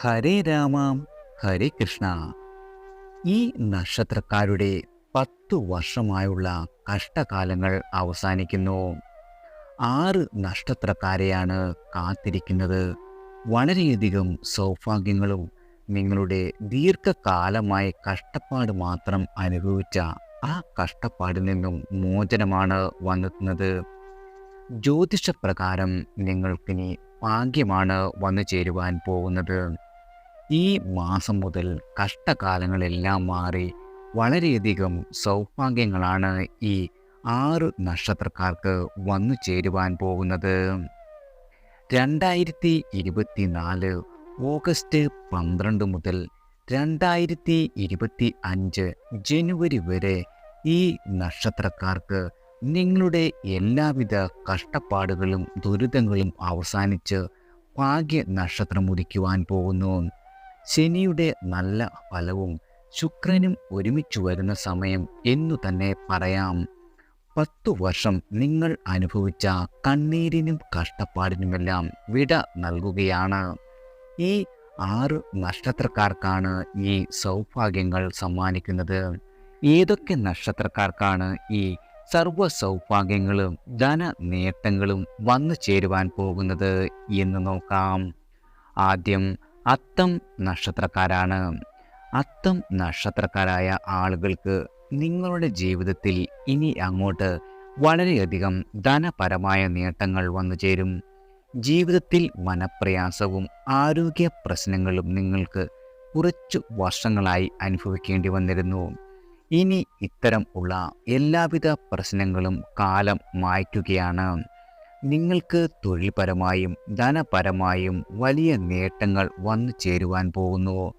ഹരേ രാമാം ഹരേ കൃഷ്ണ. ഈ നക്ഷത്രക്കാരുടെ പത്തു വർഷമായുള്ള കഷ്ടകാലങ്ങൾ അവസാനിക്കുന്നു. ആറ് നക്ഷത്രക്കാരെയാണ് കാത്തിരിക്കുന്നത്. വളരെയധികം സൗഭാഗ്യങ്ങളും നിങ്ങളുടെ ദീർഘകാലമായ കഷ്ടപ്പാട് മാത്രം അനുഭവിച്ച ആ കഷ്ടപ്പാടിൽ നിന്നും മോചനമാണ് വന്നെത്തുന്നത് ജ്യോതിഷപ്രകാരം നിങ്ങൾക്കിനി ഭാഗ്യമാണ് വന്നു ചേരുവാൻ പോകുന്നത്. ഈ മാസം മുതൽ കഷ്ടകാലങ്ങളെല്ലാം മാറി വളരെയധികം സൗഭാഗ്യങ്ങളാണ് ഈ ആറ് നക്ഷത്രക്കാർക്ക് വന്നു ചേരുവാൻ പോകുന്നത്. രണ്ടായിരത്തി ഇരുപത്തി നാല് ഓഗസ്റ്റ് പന്ത്രണ്ട് മുതൽ രണ്ടായിരത്തി ഇരുപത്തി അഞ്ച് ജനുവരി വരെ ഈ നക്ഷത്രക്കാർക്ക് നിങ്ങളുടെ എല്ലാവിധ കഷ്ടപ്പാടുകളും ദുരിതങ്ങളും അവസാനിച്ച് ഭാഗ്യ നക്ഷത്രം ഉദിക്കുവാൻ പോകുന്നു. ശനിയുടെ നല്ല ഫലവും ശുക്രനും ഒരുമിച്ച് വരുന്ന സമയം എന്നു തന്നെ പറയാം. പത്തു വർഷം നിങ്ങൾ അനുഭവിച്ച കണ്ണീരിനും കഷ്ടപ്പാടിനുമെല്ലാം വിട നൽകുകയാണ്. ഈ ആറ് നക്ഷത്രക്കാർക്കാണ് ഈ സൗഭാഗ്യങ്ങൾ സമ്മാനിക്കുന്നത്. ഏതൊക്കെ നക്ഷത്രക്കാർക്കാണ് ഈ സർവ സൗഭാഗ്യങ്ങളും ധന നേട്ടങ്ങളും വന്നു ചേരുവാൻ പോകുന്നത് എന്ന് നോക്കാം. ആദ്യം അത്തം നക്ഷത്രക്കാരാണ്. അത്തം നക്ഷത്രക്കാരായ ആളുകൾക്ക് നിങ്ങളുടെ ജീവിതത്തിൽ ഇനി അങ്ങോട്ട് വളരെയധികം ധനപരമായ നേട്ടങ്ങൾ വന്നു ചേരും. ജീവിതത്തിൽ മനപ്രയാസവും ആരോഗ്യ പ്രശ്നങ്ങളും നിങ്ങൾക്ക് കുറച്ചു വർഷങ്ങളായി അനുഭവിക്കേണ്ടി വന്നിരുന്നു. ഇനി ഇത്തരം ഉള്ള എല്ലാവിധ പ്രശ്നങ്ങളും കാലം മായ്ക്കുകയാണ്. നിങ്ങൾക്ക് തൊഴിൽപരമായും ധനപരമായും വലിയ നേട്ടങ്ങൾ വന്നു ചേരുവാൻ പോകുന്നു.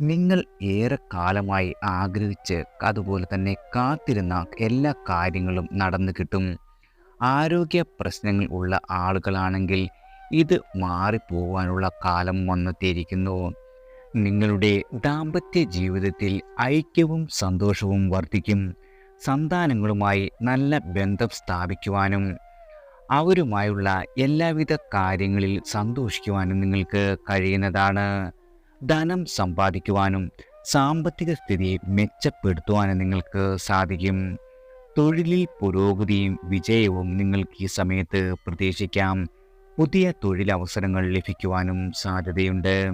നിങ്ങൾ ഏറെ കാലമായി ആഗ്രഹിച്ച് അതുപോലെ തന്നെ കാത്തിരുന്ന എല്ലാ കാര്യങ്ങളും നടന്നു കിട്ടും. ആരോഗ്യ പ്രശ്നങ്ങൾ ഉള്ള ആളുകളാണെങ്കിൽ ഇത് മാറിപ്പോവാനുള്ള കാലം വന്നെത്തിയിരിക്കുന്നു. നിങ്ങളുടെ ദാമ്പത്യ ജീവിതത്തിൽ ഐക്യവും സന്തോഷവും വർദ്ധിക്കും. സന്താനങ്ങളുമായി നല്ല ബന്ധം സ്ഥാപിക്കുവാനും അവരുമായുള്ള എല്ലാവിധ കാര്യങ്ങളിൽ സന്തോഷിക്കുവാനും നിങ്ങൾക്ക് കഴിയുന്നതാണ്. ധനം സമ്പാദിക്കുവാനും സാമ്പത്തിക സ്ഥിതി മെച്ചപ്പെടുത്തുവാനും നിങ്ങൾക്ക് സാധിക്കും. തൊഴിലിൽ പുരോഗതിയും വിജയവും നിങ്ങൾക്ക് ഈ സമയത്ത് പ്രതീക്ഷിക്കാം. പുതിയ തൊഴിലവസരങ്ങൾ ലഭിക്കുവാനും സാധ്യതയുണ്ട്.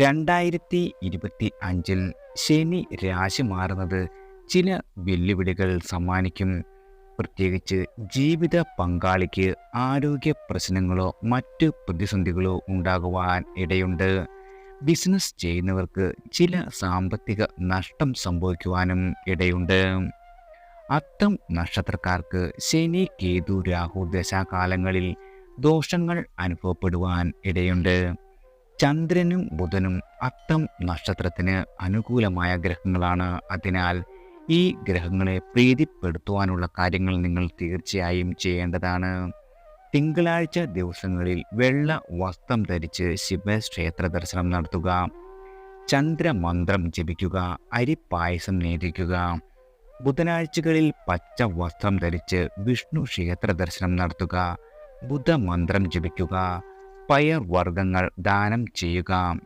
രണ്ടായിരത്തി ഇരുപത്തി അഞ്ചിൽ ശനി രാശി മാറുന്നത് ചില വെല്ലുവിളികൾ സമ്മാനിക്കും. പ്രത്യേകിച്ച് ജീവിത പങ്കാളിക്ക് ആരോഗ്യ പ്രശ്നങ്ങളോ മറ്റ് പ്രതിസന്ധികളോ ഉണ്ടാകുവാൻ ഇടയുണ്ട്. ബിസിനസ് ചെയ്യുന്നവർക്ക് ചില സാമ്പത്തിക നഷ്ടം സംഭവിക്കുവാനും ഇടയുണ്ട്. അത്തം നക്ഷത്രക്കാർക്ക് ശനി കേതു രാഹു ദശാകാലങ്ങളിൽ ദോഷങ്ങൾ അനുഭവപ്പെടുവാൻ ഇടയുണ്ട്. ചന്ദ്രനും ബുധനും അത്തം നക്ഷത്രത്തിന് അനുകൂലമായ ഗ്രഹങ്ങളാണ്. അതിനാൽ ഈ ഗ്രഹങ്ങളെ പ്രീതിപ്പെടുത്തുവാനുള്ള കാര്യങ്ങൾ നിങ്ങൾ തീർച്ചയായും ചെയ്യേണ്ടതാണ്. തിങ്കളാഴ്ച ദിവസങ്ങളിൽ വെള്ള വസ്ത്രം ധരിച്ച് ശിവക്ഷേത്ര ദർശനം നടത്തുക. ചന്ദ്രമന്ത്രം ജപിക്കുക അരിപ്പായസം നേദിക്കുക ബുധനാഴ്ചകളിൽ പച്ച വസ്ത്രം ധരിച്ച് വിഷ്ണു ക്ഷേത്ര ദർശനം നടത്തുക. ബുധമന്ത്രം ജപിക്കുക പയർ വർഗങ്ങൾ ദാനം ചെയ്യുക.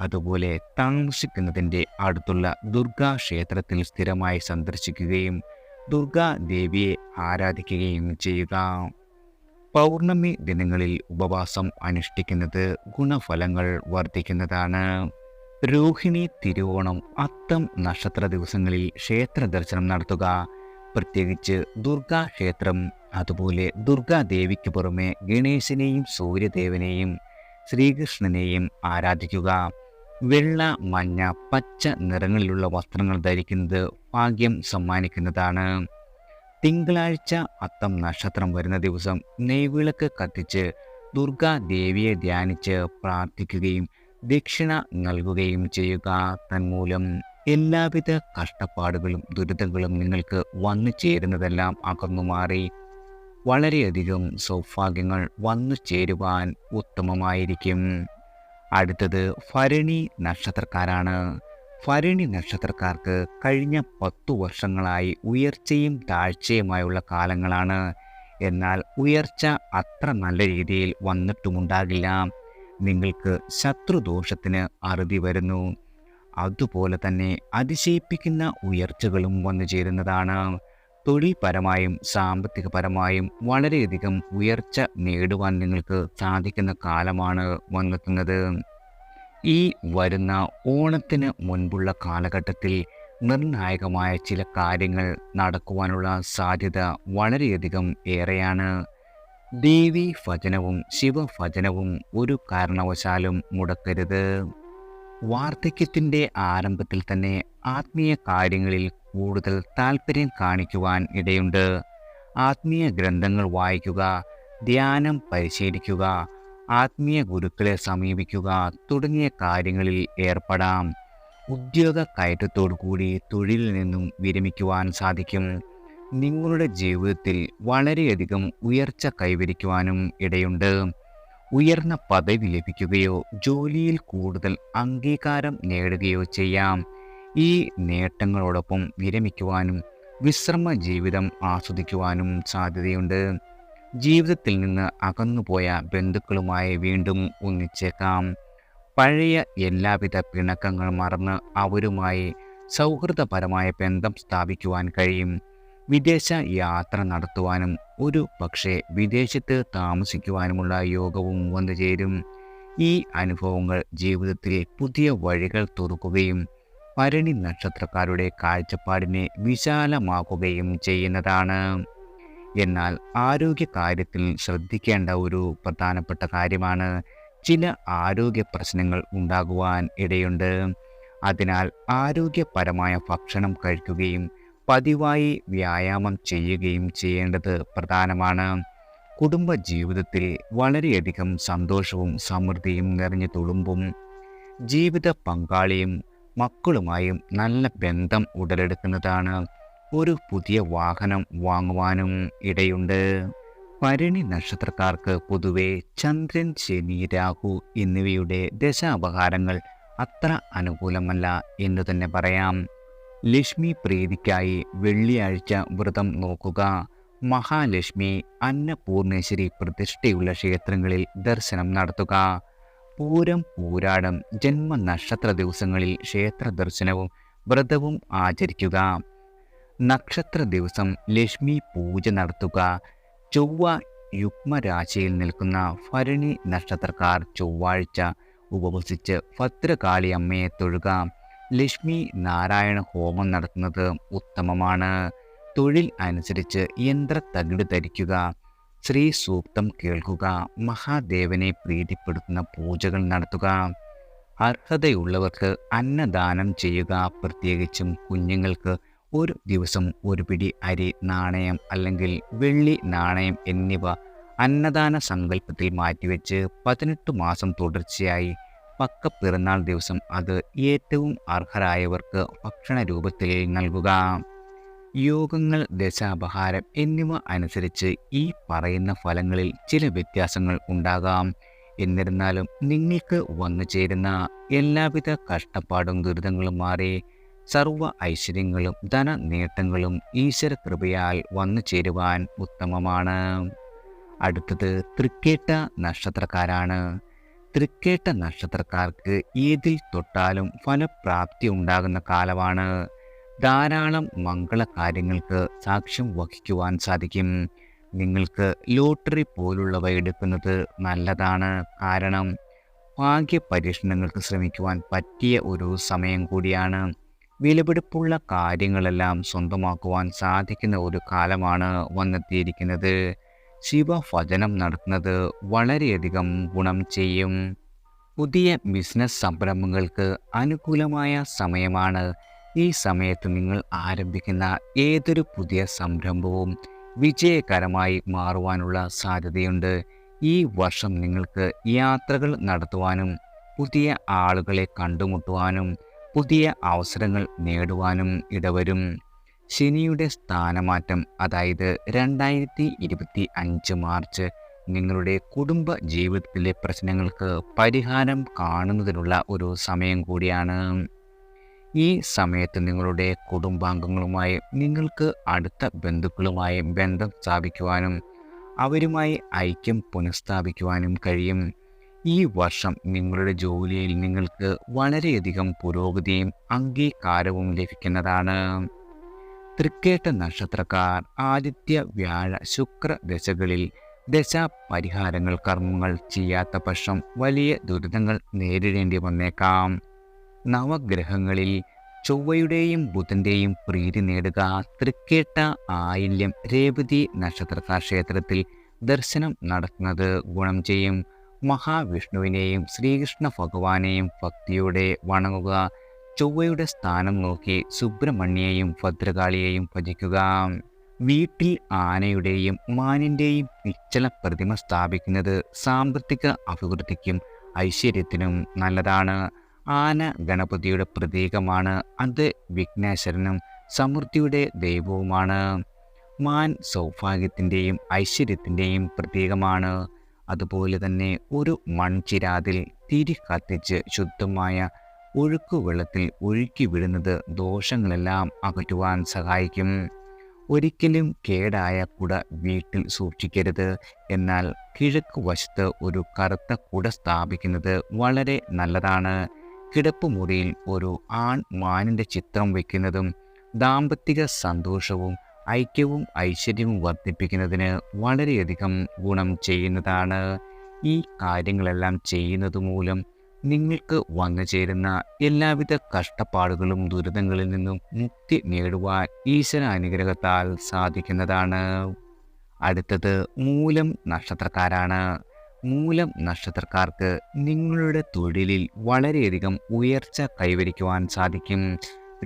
അതുപോലെ താമസിക്കുന്നതിന്റെ അടുത്തുള്ള ദുർഗാ ക്ഷേത്രത്തിൽ സ്ഥിരമായി സന്ദർശിക്കുകയും ദുർഗാ ദേവിയെ ആരാധിക്കുകയും ചെയ്യുക. പൗർണമി ദിനങ്ങളിൽ ഉപവാസം അനുഷ്ഠിക്കുന്നത് ഗുണഫലങ്ങൾ വർദ്ധിക്കുന്നതാണ്. രോഹിണി തിരുവോണം അത്തം നക്ഷത്ര ദിവസങ്ങളിൽ ക്ഷേത്ര ദർശനം നടത്തുക. പ്രത്യേകിച്ച് ദുർഗാ ക്ഷേത്രം അതുപോലെ ദുർഗാദേവിക്ക് പുറമെ ഗണേശനെയും സൂര്യദേവനെയും ശ്രീകൃഷ്ണനെയും ആരാധിക്കുക. വെള്ള മഞ്ഞ പച്ച നിറങ്ങളിലുള്ള വസ്ത്രങ്ങൾ ധരിക്കുന്നത് ഭാഗ്യം സമ്മാനിക്കുന്നതാണ്. തിങ്കളാഴ്ച അത്തം നക്ഷത്രം വരുന്ന ദിവസം നെയ്വിളക്ക് കത്തിച്ച് ദുർഗാ ദേവിയെ ധ്യാനിച്ച് പ്രാർത്ഥിക്കുകയും ദക്ഷിണ നൽകുകയും ചെയ്യുക. തന്മൂലം എല്ലാവിധ കഷ്ടപ്പാടുകളും ദുരിതങ്ങളും നിങ്ങൾക്ക് വന്നു ചേരുന്നതെല്ലാം അകന്നു മാറി വളരെയധികം സൗഭാഗ്യങ്ങൾ വന്നു ചേരുവാൻ ഉത്തമമായിരിക്കും. അടുത്തത് ഭരണി നക്ഷത്രക്കാരാണ്. ഭരണി നക്ഷത്രക്കാർക്ക് കഴിഞ്ഞ പത്തു വർഷങ്ങളായി ഉയർച്ചയും താഴ്ചയുമായുള്ള കാലങ്ങളാണ്. എന്നാൽ ഉയർച്ച അത്ര നല്ല രീതിയിൽ വന്നിട്ടുമുണ്ടാകില്ല. നിങ്ങൾക്ക് ശത്രുദോഷത്തിന് അറുതി വരുന്നു. അതുപോലെ തന്നെ അതിശയിപ്പിക്കുന്ന ഉയർച്ചകളും വന്നു ചേരുന്നതാണ്. തൊഴിൽപരമായും സാമ്പത്തികപരമായും വളരെയധികം ഉയർച്ച നേടുവാൻ നിങ്ങൾക്ക് സാധിക്കുന്ന കാലമാണ് വന്നെത്തുന്നത് ഈ വരുന്ന ഓണത്തിന് മുൻപുള്ള കാലഘട്ടത്തിൽ നിർണായകമായ ചില കാര്യങ്ങൾ നടക്കുവാനുള്ള സാധ്യത വളരെയധികം ഏറെയാണ്. ദേവി ഭജനവും ശിവഭജനവും ഒരു കാരണവശാലും മുടക്കരുത്. വാർദ്ധക്യത്തിന്റെ ആരംഭത്തിൽ തന്നെ ആത്മീയ കാര്യങ്ങളിൽ കൂടുതൽ താല്പര്യം കാണിക്കുവാൻ ഇടയുണ്ട്. ആത്മീയ ഗ്രന്ഥങ്ങൾ വായിക്കുക ധ്യാനം പരിശീലിക്കുക ആത്മീയ ഗുരുക്കളെ സമീപിക്കുക തുടങ്ങിയ കാര്യങ്ങളിൽ ഏർപ്പെടാം. ഉദ്യോഗ കൂടി തൊഴിലിൽ നിന്നും വിരമിക്കുവാൻ സാധിക്കും. നിങ്ങളുടെ ജീവിതത്തിൽ വളരെയധികം ഉയർച്ച കൈവരിക്കുവാനും ഇടയുണ്ട്. ഉയർന്ന പദവി ലഭിക്കുകയോ ജോലിയിൽ കൂടുതൽ അംഗീകാരം നേടുകയോ ചെയ്യാം. ഈ നേട്ടങ്ങളോടൊപ്പം വിരമിക്കുവാനും വിശ്രമ ജീവിതം ആസ്വദിക്കുവാനും സാധ്യതയുണ്ട്. ജീവിതത്തിൽ നിന്ന് അകന്നുപോയ ബന്ധുക്കളുമായി വീണ്ടും ഒന്നിച്ചേക്കാം. പഴയ എല്ലാവിധ പിണക്കങ്ങൾ മറന്ന് അവരുമായി സൗഹൃദപരമായ ബന്ധം സ്ഥാപിക്കുവാൻ കഴിയും. വിദേശ യാത്ര നടത്തുവാനും ഒരു പക്ഷേ വിദേശത്ത് താമസിക്കുവാനുമുള്ള യോഗവും വന്നു ചേരും ഈ അനുഭവങ്ങൾ ജീവിതത്തിൽ പുതിയ വഴികൾ തുറക്കുകയും ഭരണി നക്ഷത്രക്കാരുടെ കാഴ്ചപ്പാടിനെ വിശാലമാക്കുകയും ചെയ്യുന്നതാണ്. എന്നാൽ ആരോഗ്യ കാര്യത്തിൽ ശ്രദ്ധിക്കേണ്ട ഒരു പ്രധാനപ്പെട്ട കാര്യമാണ് ചില ആരോഗ്യ പ്രശ്നങ്ങൾ ഉണ്ടാകുവാൻ ഇടയുണ്ട്. അതിനാൽ ആരോഗ്യപരമായ ഭക്ഷണം കഴിക്കുകയും പതിവായി വ്യായാമം ചെയ്യുകയും ചെയ്യേണ്ടത് പ്രധാനമാണ്. കുടുംബ ജീവിതത്തിൽ വളരെയധികം സന്തോഷവും സമൃദ്ധിയും നിറഞ്ഞു തുളുമ്പും ജീവിത പങ്കാളിയും മക്കളുമായും നല്ല ബന്ധം ഉടലെടുക്കുന്നതാണ് ഒരു പുതിയ വാഹനം വാങ്ങുവാനും ഇടയുണ്ട്. ഭരണി നക്ഷത്രക്കാർക്ക് പൊതുവെ ചന്ദ്രൻ ശനി രാഹു എന്നിവയുടെ ദശാപഹാരങ്ങൾ അത്ര അനുകൂലമല്ല എന്ന് തന്നെ പറയാം. ലക്ഷ്മി പ്രീതിക്കായി വെള്ളിയാഴ്ച വ്രതം നോക്കുക. മഹാലക്ഷ്മി അന്നപൂർണേശ്വരി പ്രതിഷ്ഠയുള്ള ക്ഷേത്രങ്ങളിൽ ദർശനം നടത്തുക. പൂരം പൂരാടം ജന്മ നക്ഷത്ര ദിവസങ്ങളിൽ ക്ഷേത്ര ദർശനവും വ്രതവും ആചരിക്കുക. നക്ഷത്ര ദിവസം ലക്ഷ്മി പൂജ നടത്തുക. ചൊവ്വ യുഗ്മരാശിയിൽ നിൽക്കുന്ന ഭരണി നക്ഷത്രക്കാർ ചൊവ്വാഴ്ച ഉപവസിച്ച് ഭദ്രകാളി അമ്മയെ തൊഴുക. ലക്ഷ്മി നാരായണ ഹോമം നടത്തുന്നത് ഉത്തമമാണ്. തൊഴിൽ അനുസരിച്ച് യന്ത്രത്തകിട് ധരിക്കുക. ശ്രീ സൂക്തം കേൾക്കുക മഹാദേവനെ പ്രീതിപ്പെടുത്തുന്ന പൂജകൾ നടത്തുക അർഹതയുള്ളവർക്ക് അന്നദാനം ചെയ്യുക പ്രത്യേകിച്ചും കുഞ്ഞുങ്ങൾക്ക് ഒരു ദിവസം ഒരു പിടി അരി നാണയം അല്ലെങ്കിൽ വെള്ളി നാണയം എന്നിവ അന്നദാന സങ്കല്പത്തിൽ മാറ്റിവെച്ച് പതിനെട്ട് മാസം തുടർച്ചയായി പക്ക പിറന്നാൾ ദിവസം അത് ഏറ്റവും അർഹരായവർക്ക് ഭക്ഷണ രൂപത്തിൽ നൽകുക. യോഗങ്ങൾ ദശാപഹാരം എന്നിവ അനുസരിച്ച് ഈ പറയുന്ന ഫലങ്ങളിൽ ചില വ്യത്യാസങ്ങൾ ഉണ്ടാകാം. എന്നിരുന്നാലും നിങ്ങൾക്ക് വന്നു ചേരുന്ന എല്ലാവിധ കഷ്ടപ്പാടും ദുരിതങ്ങളും മാറി സർവ ഐശ്വര്യങ്ങളും ധന നേട്ടങ്ങളും ഈശ്വര കൃപയാൽ വന്നു ചേരുവാൻ ഉത്തമമാണ്. അടുത്തത് തൃക്കേട്ട നക്ഷത്രക്കാരാണ്. തൃക്കേട്ട നക്ഷത്രക്കാർക്ക് ഏതിൽ തൊട്ടാലും ഫലപ്രാപ്തി ഉണ്ടാകുന്ന കാലമാണ്. ധാരാളം മംഗള കാര്യങ്ങൾക്ക് സാക്ഷ്യം വഹിക്കുവാൻ സാധിക്കും. നിങ്ങൾക്ക് ലോട്ടറി പോലുള്ളവ എടുക്കുന്നത് നല്ലതാണ്. കാരണം ഭാഗ്യ പരീക്ഷണങ്ങൾക്ക് ശ്രമിക്കുവാൻ പറ്റിയ ഒരു സമയം കൂടിയാണ്. വിലപിടിപ്പുള്ള കാര്യങ്ങളെല്ലാം സ്വന്തമാക്കുവാൻ സാധിക്കുന്ന ഒരു കാലമാണ് വന്നെത്തിയിരിക്കുന്നത്. ശിവഭജനം നടത്തുന്നത് വളരെയധികം ഗുണം ചെയ്യും. പുതിയ ബിസിനസ് സംരംഭങ്ങൾക്ക് അനുകൂലമായ സമയമാണ് ഈ സമയത്ത് നിങ്ങൾ ആരംഭിക്കുന്ന ഏതൊരു പുതിയ സംരംഭവും വിജയകരമായി മാറുവാനുള്ള സാധ്യതയുണ്ട്. ഈ വർഷം നിങ്ങൾക്ക് യാത്രകൾ നടത്തുവാനും പുതിയ ആളുകളെ കണ്ടുമുട്ടുവാനും പുതിയ അവസരങ്ങൾ നേടുവാനും ഇടവരും. ശനിയുടെ സ്ഥാനമാറ്റം അതായത് രണ്ടായിരത്തി ഇരുപത്തി അഞ്ച് മാർച്ച് നിങ്ങളുടെ കുടുംബ ജീവിതത്തിലെ പ്രശ്നങ്ങൾക്ക് പരിഹാരം കാണുന്നതിനുള്ള ഒരു സമയം കൂടിയാണ്. ഈ സമയത്ത് നിങ്ങളുടെ കുടുംബാംഗങ്ങളുമായി നിങ്ങൾക്ക് അടുത്ത ബന്ധുക്കളുമായി ബന്ധം സ്ഥാപിക്കുവാനും അവരുമായി ഐക്യം പുനഃസ്ഥാപിക്കുവാനും കഴിയും. ഈ വർഷം നിങ്ങളുടെ ജോലിയിൽ നിങ്ങൾക്ക് വളരെയധികം പുരോഗതിയും അംഗീകാരവും ലഭിക്കുന്നതാണ്. തൃക്കേട്ട നക്ഷത്രക്കാർ ആദിത്യ വ്യാഴ ശുക്ര ദശകളിൽ ദശാപരിഹാരങ്ങൾ കർമ്മങ്ങൾ ചെയ്യാത്ത പക്ഷം വലിയ ദുരിതങ്ങൾ നേരിടേണ്ടി വന്നേക്കാം. നവഗ്രഹങ്ങളിൽ ചൊവ്വയുടെയും ബുധന്റെയും പ്രീതി നേടുക തൃക്കേട്ട ആയില്യം രേവതി നക്ഷത്രക്കാർ ക്ഷേത്രത്തിൽ ദർശനം നടത്തുന്നത് ഗുണം ചെയ്യും. മഹാവിഷ്ണുവിനെയും ശ്രീകൃഷ്ണ ഭഗവാനെയും ഭക്തിയോടെ വണങ്ങുക. ചൊവ്വയുടെ സ്ഥാനം നോക്കി സുബ്രഹ്മണ്യെയും ഭദ്രകാളിയെയും ഭജിക്കുക. വീട്ടിൽ ആനയുടെയും മാനിന്റെയും നിശ്ചല പ്രതിമ സ്ഥാപിക്കുന്നത് സാമ്പത്തിക അഭിവൃദ്ധിക്കും ഐശ്വര്യത്തിനും നല്ലതാണ്. ആന ഗണപതിയുടെ പ്രതീകമാണ്. അത് വിഘ്നേശ്വരനും സമൃദ്ധിയുടെ ദൈവവുമാണ്. മാൻ സൗഭാഗ്യത്തിന്റെയും ഐശ്വര്യത്തിന്റെയും പ്രതീകമാണ്. അതുപോലെ തന്നെ ഒരു മൺചിരാതിൽ തിരി കത്തിച്ച് ശുദ്ധമായ ഒഴുക്കുവെള്ളത്തിൽ ഒഴുക്കി വിടുന്നത് ദോഷങ്ങളെല്ലാം അകറ്റുവാൻ സഹായിക്കും. ഒരിക്കലും കേടായ കുട വീട്ടിൽ സൂക്ഷിക്കരുത്. എന്നാൽ കിഴക്ക് വശത്ത് ഒരു കറുത്ത കുട സ്ഥാപിക്കുന്നത് വളരെ നല്ലതാണ്. കിടപ്പുമുറിയിൽ ഒരു ആൺ മാനിന്റെ ചിത്രം വയ്ക്കുന്നതും ദാമ്പത്തിക സന്തോഷവും ഐക്യവും ഐശ്വര്യവും വർദ്ധിപ്പിക്കുന്നതിന് വളരെയധികം ഗുണം ചെയ്യുന്നതാണ്. ഈ കാര്യങ്ങളെല്ലാം ചെയ്യുന്നത് മൂലം നിങ്ങൾക്ക് വന്നു ചേരുന്ന എല്ലാവിധ കഷ്ടപ്പാടുകളും ദുരിതങ്ങളിൽ നിന്നും മുക്തി നേടുവാൻ ഈശ്വര അനുഗ്രഹത്താൽ സാധിക്കുന്നതാണ്. അടുത്തത് മൂലം നക്ഷത്രക്കാരാണ്. മൂലം നക്ഷത്രക്കാർക്ക് നിങ്ങളുടെ തൊഴിലിൽ വളരെയധികം ഉയർച്ച കൈവരിക്കുവാൻ സാധിക്കും.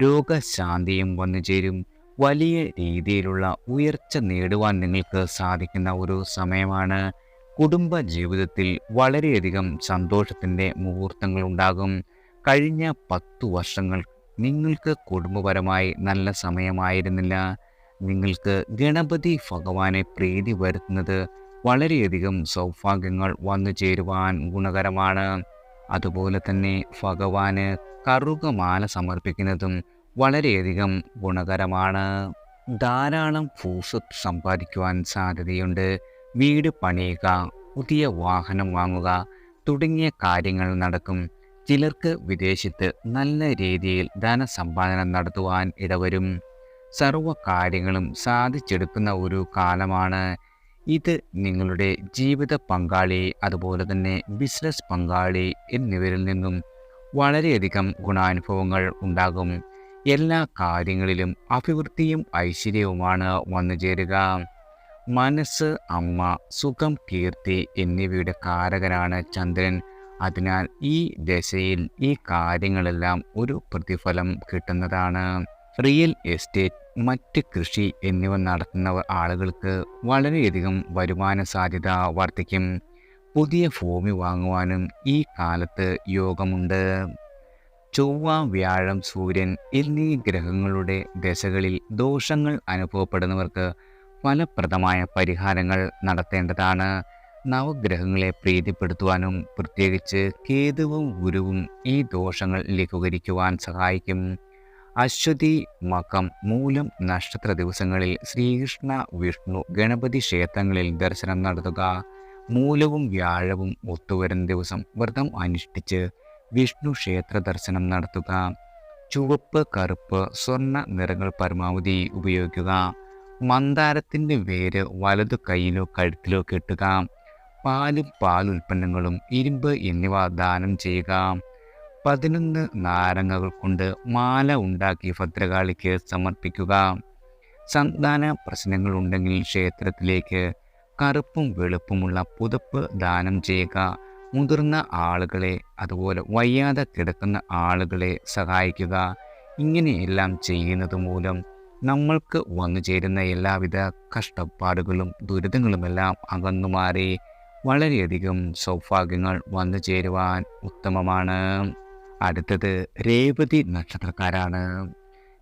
രോഗശാന്തിയും വന്നു ചേരും. വലിയ രീതിയിലുള്ള ഉയർച്ച നേടുവാൻ നിങ്ങൾക്ക് സാധിക്കുന്ന ഒരു സമയമാണ്. കുടുംബ ജീവിതത്തിൽ വളരെയധികം സന്തോഷത്തിന്റെ മുഹൂർത്തങ്ങൾ ഉണ്ടാകും. കഴിഞ്ഞ പത്തു വർഷങ്ങൾ നിങ്ങൾക്ക് കുടുംബപരമായി നല്ല സമയമായിരുന്നില്ല. നിങ്ങൾക്ക് ഗണപതി ഭഗവാനെ പ്രീതി വരുത്തുന്നത് വളരെയധികം സൗഭാഗ്യങ്ങൾ വന്നു ചേരുവാൻ ഗുണകരമാണ്. അതുപോലെ തന്നെ ഭഗവാന് കറുകമാല സമർപ്പിക്കുന്നതും വളരെയധികം ഗുണകരമാണ്. ധാരാളം ഭൂസ്വത്ത് സമ്പാദിക്കുവാൻ സാധ്യതയുണ്ട്. വീട് പണിയുക പുതിയ വാഹനം വാങ്ങുക തുടങ്ങിയ കാര്യങ്ങൾ നടക്കും. ചിലർക്ക് വിദേശത്ത് നല്ല രീതിയിൽ ധനസമ്പാദനം നടത്തുവാൻ ഇടവരും. സർവ കാര്യങ്ങളും സാധിച്ചെടുക്കുന്ന ഒരു കാലമാണ് ഇത് നിങ്ങളുടെ ജീവിത പങ്കാളി അതുപോലെ തന്നെ ബിസിനസ് പങ്കാളി എന്നിവരിൽ നിന്നും വളരെയധികം ഗുണാനുഭവങ്ങൾ ഉണ്ടാകും. എല്ലാ കാര്യങ്ങളിലും അഭിവൃദ്ധിയും ഐശ്വര്യവുമാണ് വന്നു ചേരുക. മനസ്സ് അമ്മ സുഖം കീർത്തി എന്നിവയുടെ കാരകനാണ് ചന്ദ്രൻ. അതിനാൽ ഈ ദശയിൽ ഈ കാര്യങ്ങളെല്ലാം ഒരു പ്രതിഫലം കിട്ടുന്നതാണ്. റിയൽ എസ്റ്റേറ്റ് മറ്റ് കൃഷി എന്നിവ നടത്തുന്ന ആളുകൾക്ക് വളരെയധികം വരുമാന സാധ്യത വർദ്ധിക്കും. പുതിയ ഭൂമി വാങ്ങുവാനും ഈ കാലത്ത് യോഗമുണ്ട്. ചൊവ്വ വ്യാഴം സൂര്യൻ എന്നീ ഗ്രഹങ്ങളുടെ ദശകളിൽ ദോഷങ്ങൾ അനുഭവപ്പെടുന്നവർക്ക് ഫലപ്രദമായ പരിഹാരങ്ങൾ നടത്തേണ്ടതാണ്. നവഗ്രഹങ്ങളെ പ്രീതിപ്പെടുത്തുവാനും പ്രത്യേകിച്ച് കേതുവും ഗുരുവും ഈ ദോഷങ്ങൾ ലഘൂകരിക്കുവാൻ സഹായിക്കും. അശ്വതി മകം മൂലം നക്ഷത്ര ദിവസങ്ങളിൽ ശ്രീകൃഷ്ണ വിഷ്ണു ഗണപതി ക്ഷേത്രങ്ങളിൽ ദർശനം നടത്തുക. മൂലവും വ്യാഴവും ഒത്തുവരുന്ന ദിവസം വ്രതം അനുഷ്ഠിച്ച് വിഷ്ണു ക്ഷേത്ര ദർശനം നടത്തുക. ചുവപ്പ് കറുപ്പ് സ്വർണ നിറങ്ങൾ പരമാവധി ഉപയോഗിക്കുക. മന്ദാരത്തിന്റെ വേര് വലതു കൈയിലോ കഴുത്തിലോ കെട്ടുക. പാലും പാലുൽപ്പന്നങ്ങളും ഇരുമ്പ് എന്നിവ ദാനം ചെയ്യുക. പതിനൊന്ന് നാരങ്ങകൾ കൊണ്ട് മാല ഉണ്ടാക്കി ഭദ്രകാളിക്ക് സമർപ്പിക്കുക. സന്താന പ്രശ്നങ്ങളുണ്ടെങ്കിൽ ക്ഷേത്രത്തിലേക്ക് കറുപ്പും വെളുപ്പുമുള്ള പുതപ്പ് ദാനം ചെയ്യുക. മുതിർന്ന ആളുകളെ അതുപോലെ വയ്യാതെ കിടക്കുന്ന ആളുകളെ സഹായിക്കുക. ഇങ്ങനെയെല്ലാം ചെയ്യുന്നത് മൂലം നമ്മൾക്ക് വന്നു ചേരുന്ന എല്ലാവിധ കഷ്ടപ്പാടുകളും ദുരിതങ്ങളുമെല്ലാം അകന്നു മാറി. വളരെയധികം സൗഭാഗ്യങ്ങൾ വന്നു ചേരുവാൻ ഉത്തമമാണ്. അടുത്തത് രേവതി നക്ഷത്രക്കാരാണ്.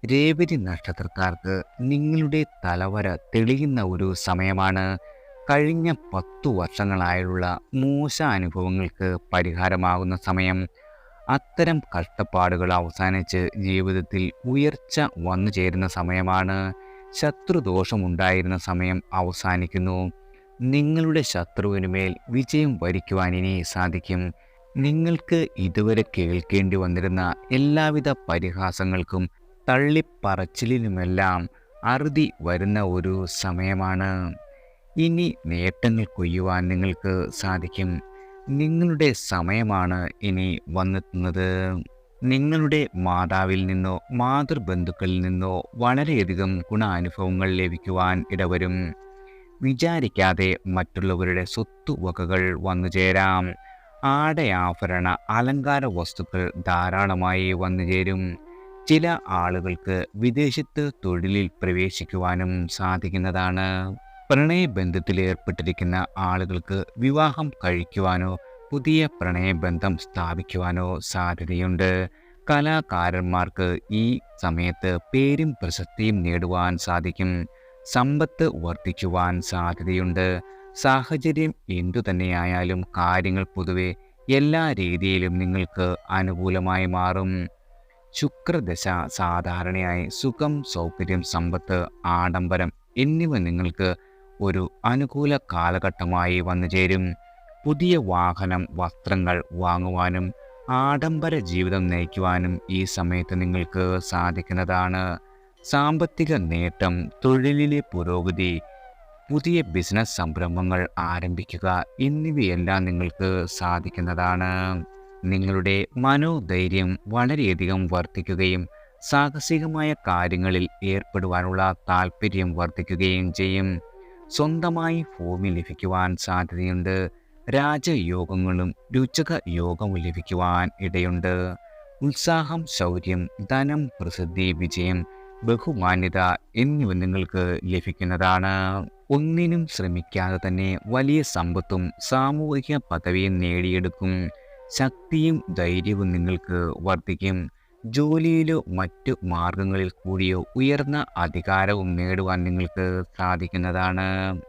രേവതി നക്ഷത്രക്കാർക്ക് നിങ്ങളുടെ തലവര തെളിയുന്ന ഒരു സമയമാണ്. കഴിഞ്ഞ പത്തു വർഷങ്ങളായുള്ള മോശ അനുഭവങ്ങൾക്ക് പരിഹാരമാകുന്ന സമയം. അത്തരം കഷ്ടപ്പാടുകൾ അവസാനിച്ച് ജീവിതത്തിൽ ഉയർച്ച വന്നു ചേരുന്ന സമയമാണ്. ശത്രുദോഷമുണ്ടായിരുന്ന സമയം അവസാനിക്കുന്നു. നിങ്ങളുടെ ശത്രുവിനുമേൽ വിജയം വരിക്കുവാൻ ഇനി സാധിക്കും. നിങ്ങൾക്ക് ഇതുവരെ കേൾക്കേണ്ടി വന്നിരുന്ന എല്ലാവിധ പരിഹാസങ്ങൾക്കും തള്ളിപ്പറച്ചിലിനുമെല്ലാം അറുതി വരുന്ന ഒരു സമയമാണ്. ഇനി നേട്ടങ്ങൾ കൊയ്യുവാൻ നിങ്ങൾക്ക് സാധിക്കും. നിങ്ങളുടെ സമയമാണ് ഇനി വന്നെത്തുന്നത്. നിങ്ങളുടെ മാതാവിൽ നിന്നോ മാതൃബന്ധുക്കളിൽ നിന്നോ വളരെയധികം ഗുണാനുഭവങ്ങൾ ലഭിക്കുവാൻ ഇടവരും. വിചാരിക്കാതെ മറ്റുള്ളവരുടെ സ്വത്തുവകകൾ വന്നു ചേരാം ആടയാഭരണ അലങ്കാര വസ്തുക്കൾ ധാരാളമായി വന്നു ചേരും. ചില ആളുകൾക്ക് വിദേശത്ത് തൊഴിലിൽ പ്രവേശിക്കുവാനും സാധിക്കുന്നതാണ്. പ്രണയബന്ധത്തിൽ ഏർപ്പെട്ടിരിക്കുന്ന ആളുകൾക്ക് വിവാഹം കഴിക്കുവാനോ പുതിയ പ്രണയബന്ധം സ്ഥാപിക്കുവാനോ സാധ്യതയുണ്ട്. കലാകാരന്മാർക്ക് ഈ സമയത്ത് പേരും പ്രശസ്തിയും നേടുവാൻ സാധിക്കും. സമ്പത്ത് വർദ്ധിക്കുവാൻ സാധ്യതയുണ്ട്. സാഹചര്യം എന്തു തന്നെയായാലും കാര്യങ്ങൾ പൊതുവെ എല്ലാ രീതിയിലും നിങ്ങൾക്ക് അനുകൂലമായി മാറും. ശുക്രദശ സാധാരണയായി സുഖം സൗകര്യം സമ്പത്ത് ആഡംബരം എന്നിവ നിങ്ങൾക്ക് ഒരു അനുകൂല കാലഘട്ടമായി വന്നു ചേരും. പുതിയ വാഹനം വസ്ത്രങ്ങൾ വാങ്ങുവാനും ആഡംബര ജീവിതം നയിക്കുവാനും ഈ സമയത്ത് നിങ്ങൾക്ക് സാധിക്കുന്നതാണ്. സാമ്പത്തിക നേട്ടം തൊഴിലിലെ പുരോഗതി പുതിയ ബിസിനസ് സംരംഭങ്ങൾ ആരംഭിക്കുക എന്നിവയെല്ലാം നിങ്ങൾക്ക് സാധിക്കുന്നതാണ്. നിങ്ങളുടെ മനോധൈര്യം വളരെയധികം വർദ്ധിക്കുകയും സാഹസികമായ കാര്യങ്ങളിൽ ഏർപ്പെടുവാനുള്ള താല്പര്യം വർദ്ധിക്കുകയും ചെയ്യും. സ്വന്തമായി ഭൂമി ലഭിക്കുവാൻ സാധ്യതയുണ്ട്. രാജയോഗങ്ങളും രുചക യോഗവും ലഭിക്കുവാൻ ഇടയുണ്ട്. ഉത്സാഹം ശൗര്യം ധനം പ്രസിദ്ധി വിജയം ബഹുമാന്യത എന്നിവ നിങ്ങൾക്ക് ലഭിക്കുന്നതാണ്. ഒന്നിനും ശ്രമിക്കാതെ തന്നെ വലിയ സമ്പത്തും സാമൂഹിക പദവിയും നേടിയെടുക്കും. ശക്തിയും ധൈര്യവും നിങ്ങൾക്ക് വർദ്ധിക്കും. ജോലിയിലോ മറ്റു മാർഗങ്ങളിൽ കൂടിയോ ഉയർന്ന അധികാരവും നേടുവാൻ നിങ്ങൾക്ക് സാധിക്കുന്നതാണ്.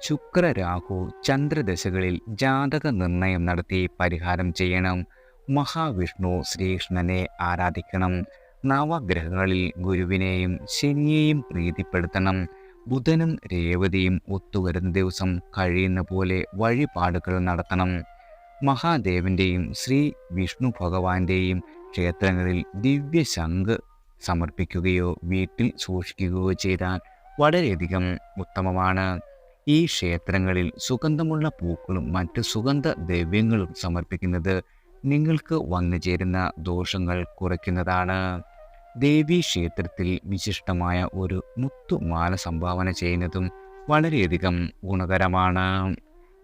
ശുക്ര രാഹു ചന്ദ്രദശകളിൽ ജാതക നിർണയം നടത്തി പരിഹാരം ചെയ്യണം. മഹാവിഷ്ണു ശ്രീകൃഷ്ണനെ ആരാധിക്കണം. നവഗ്രഹങ്ങളിൽ ഗുരുവിനെയും ശനിയെയും പ്രീതിപ്പെടുത്തണം. ബുധനും രേവതിയും ഒത്തുവരുന്ന ദിവസം കഴിയുന്ന പോലെ വഴിപാടുകൾ നടത്തണം. മഹാദേവന്റെയും ശ്രീ വിഷ്ണു ഭഗവാന്റെയും ക്ഷേത്രങ്ങളിൽ ദിവ്യശംഖ് സമർപ്പിക്കുകയോ വീട്ടിൽ സൂക്ഷിക്കുകയോ ചെയ്താൽ വളരെയധികം ഉത്തമമാണ്. ഈ ക്ഷേത്രങ്ങളിൽ സുഗന്ധമുള്ള പൂക്കളും മറ്റ് സുഗന്ധ ദ്രവ്യങ്ങളും സമർപ്പിക്കുന്നത് നിങ്ങൾക്ക് വന്നു ചേരുന്ന ദോഷങ്ങൾ കുറയ്ക്കുന്നതാണ്. ദേവീ ക്ഷേത്രത്തിൽ വിശിഷ്ടമായ ഒരു മുത്തുമാല സംഭാവന ചെയ്യുന്നതും വളരെയധികം ഗുണകരമാണ്.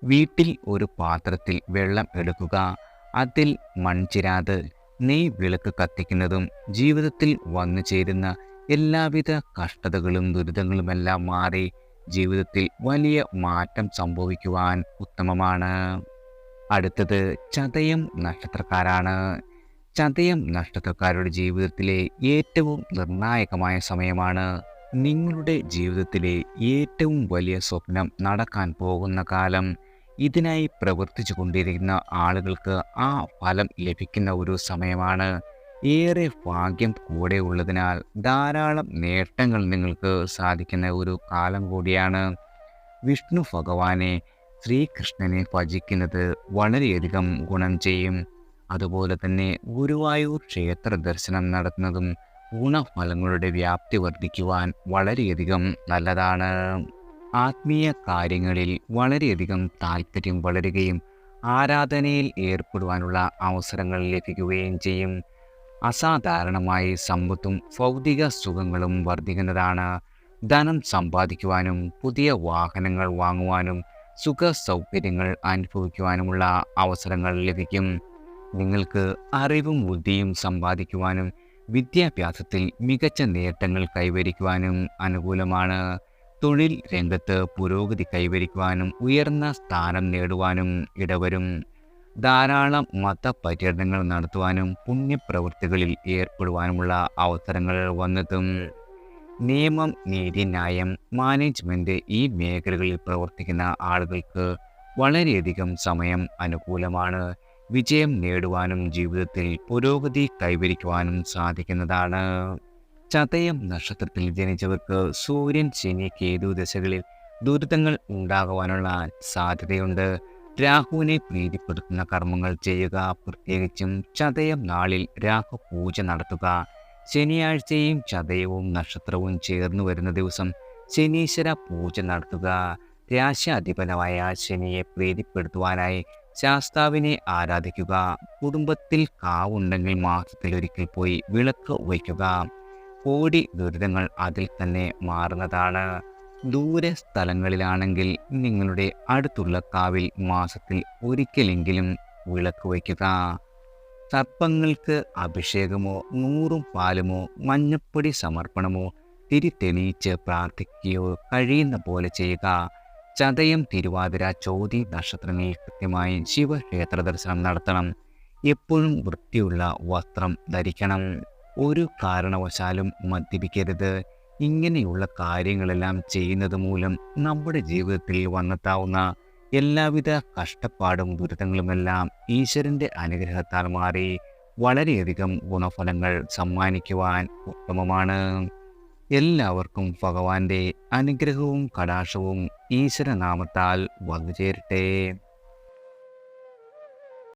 വീട്ടിൽ ഒരു പാത്രത്തിൽ വെള്ളം എടുക്കുക അതിൽ മൺചിരാത് നെയ് വിളക്ക് കത്തിക്കുന്നതും ജീവിതത്തിൽ വന്നു ചേരുന്ന എല്ലാവിധ കഷ്ടതകളും ദുരിതങ്ങളുമെല്ലാം മാറി ജീവിതത്തിൽ വലിയ മാറ്റം സംഭവിക്കുവാൻ ഉത്തമമാണ്. അടുത്തത് ചതയം നക്ഷത്രക്കാരാണ്. ചതയം നഷ്ടത്തക്കാരുടെ ജീവിതത്തിലെ ഏറ്റവും നിർണായകമായ സമയമാണ് നിങ്ങളുടെ ജീവിതത്തിലെ ഏറ്റവും വലിയ സ്വപ്നം നടക്കാൻ പോകുന്ന കാലം. ഇതിനായി പ്രവർത്തിച്ചു കൊണ്ടിരിക്കുന്ന ആളുകൾക്ക് ആ ഫലം ലഭിക്കുന്ന ഒരു സമയമാണ്. ഏറെ ഭാഗ്യം കൂടെ ഉള്ളതിനാൽ ധാരാളം നേട്ടങ്ങൾ നിങ്ങൾക്ക് സാധിക്കുന്ന ഒരു കാലം കൂടിയാണ്. വിഷ്ണു ഭഗവാനെ ശ്രീകൃഷ്ണനെ ഭജിക്കുന്നത് വളരെയധികം ഗുണം ചെയ്യും. അതുപോലെ തന്നെ ഗുരുവായൂർ ക്ഷേത്ര ദർശനം നടത്തുന്നതും ഗുണഫലങ്ങളുടെ വ്യാപ്തി വർദ്ധിക്കുവാൻ വളരെയധികം നല്ലതാണ്. ആത്മീയ കാര്യങ്ങളിൽ വളരെയധികം താല്പര്യം വളരുകയും ആരാധനയിൽ ഏർപ്പെടുവാനുള്ള അവസരങ്ങൾ ലഭിക്കുകയും ചെയ്യും. അസാധാരണമായി സമ്പത്തും ഭൗതിക സുഖങ്ങളും വർദ്ധിക്കുന്നതാണ്. ധനം സമ്പാദിക്കുവാനും പുതിയ വാഹനങ്ങൾ വാങ്ങുവാനും സുഖ സൗകര്യങ്ങൾ അനുഭവിക്കുവാനുമുള്ള അവസരങ്ങൾ ലഭിക്കും. നിങ്ങൾക്ക് അറിവും ബുദ്ധിയും സമ്പാദിക്കുവാനും വിദ്യാഭ്യാസത്തിൽ മികച്ച നേട്ടങ്ങൾ കൈവരിക്കുവാനും അനുകൂലമാണ്. തൊഴിൽ രംഗത്ത് പുരോഗതി കൈവരിക്കുവാനും ഉയർന്ന സ്ഥാനം നേടുവാനും ഇടവരും. ധാരാളം മതപര്യടനങ്ങൾ നടത്തുവാനും പുണ്യപ്രവൃത്തികളിൽ ഏർപ്പെടുവാനുമുള്ള അവസരങ്ങൾ വന്നതും നിയമം നീതി ന്യായം മാനേജ്മെന്റ് ഈ മേഖലകളിൽ പ്രവർത്തിക്കുന്ന ആളുകൾക്ക് വളരെയധികം സമയം അനുകൂലമാണ്. വിജയം നേടുവാനും ജീവിതത്തിൽ പുരോഗതി കൈവരിക്കുവാനും സാധിക്കുന്നതാണ്. ചതയം നക്ഷത്രത്തിൽ ജനിച്ചവർക്ക് സൂര്യൻ ശനി കേതു ദശകളിൽ ദുരിതങ്ങൾ ഉണ്ടാകുവാനുള്ള സാധ്യതയുണ്ട്. രാഹുവിനെ പ്രീതിപ്പെടുത്തുന്ന കർമ്മങ്ങൾ ചെയ്യുക പ്രത്യേകിച്ചും ചതയം നാളിൽ രാഹു പൂജ നടത്തുക. ശനിയാഴ്ചയും ചതയവും നക്ഷത്രവും ചേർന്ന് വരുന്ന ദിവസം ശനീശ്വര പൂജ നടത്തുക. രാശാധിപനമായ ശനിയെ പ്രീതിപ്പെടുത്തുവാനായി ശാസ്താവിനെ ആരാധിക്കുക. കുടുംബത്തിൽ കാവുണ്ടെങ്കിൽ മാസത്തിൽ ഒരിക്കൽ പോയി വിളക്ക് വയ്ക്കുക. കോടി ദുരിതങ്ങൾ അതിൽ തന്നെ മാറുന്നതാണ്. ദൂരെ സ്ഥലങ്ങളിലാണെങ്കിൽ നിങ്ങളുടെ അടുത്തുള്ള കാവിൽ മാസത്തിൽ ഒരിക്കലെങ്കിലും വിളക്ക് വയ്ക്കുക. സർപ്പങ്ങൾക്ക് അഭിഷേകമോ നൂറും പാലുമോ മഞ്ഞപ്പൊടി സമർപ്പണമോ തിരിതെളിയിച്ച് പ്രാർത്ഥിക്കുകയോ കഴിയുന്ന പോലെ ചെയ്യുക. ചതയം തിരുവാതിര ചോതി നക്ഷത്രങ്ങളിൽ കൃത്യമായി ശിവക്ഷേത്ര ദർശനം നടത്തണം. എപ്പോഴും വൃത്തിയുള്ള വസ്ത്രം ധരിക്കണം. ഒരു കാരണവശാലും മദ്യപിക്കരുത്. ഇങ്ങനെയുള്ള കാര്യങ്ങളെല്ലാം ചെയ്യുന്നത് മൂലം നമ്മുടെ ജീവിതത്തിൽ വന്നെത്താവുന്ന എല്ലാവിധ കഷ്ടപ്പാടും ദുരിതങ്ങളുമെല്ലാം ഈശ്വരന്റെ അനുഗ്രഹത്താൽ മാറി വളരെയധികം ഗുണഫലങ്ങൾ സമ്മാനിക്കുവാൻ ഉത്തമമാണ്. എല്ലാവർക്കും ഭഗവാന്റെ അനുഗ്രഹവും കടാക്ഷവും ഈശ്വരനാമത്താൽ വന്നു ചേരട്ടെ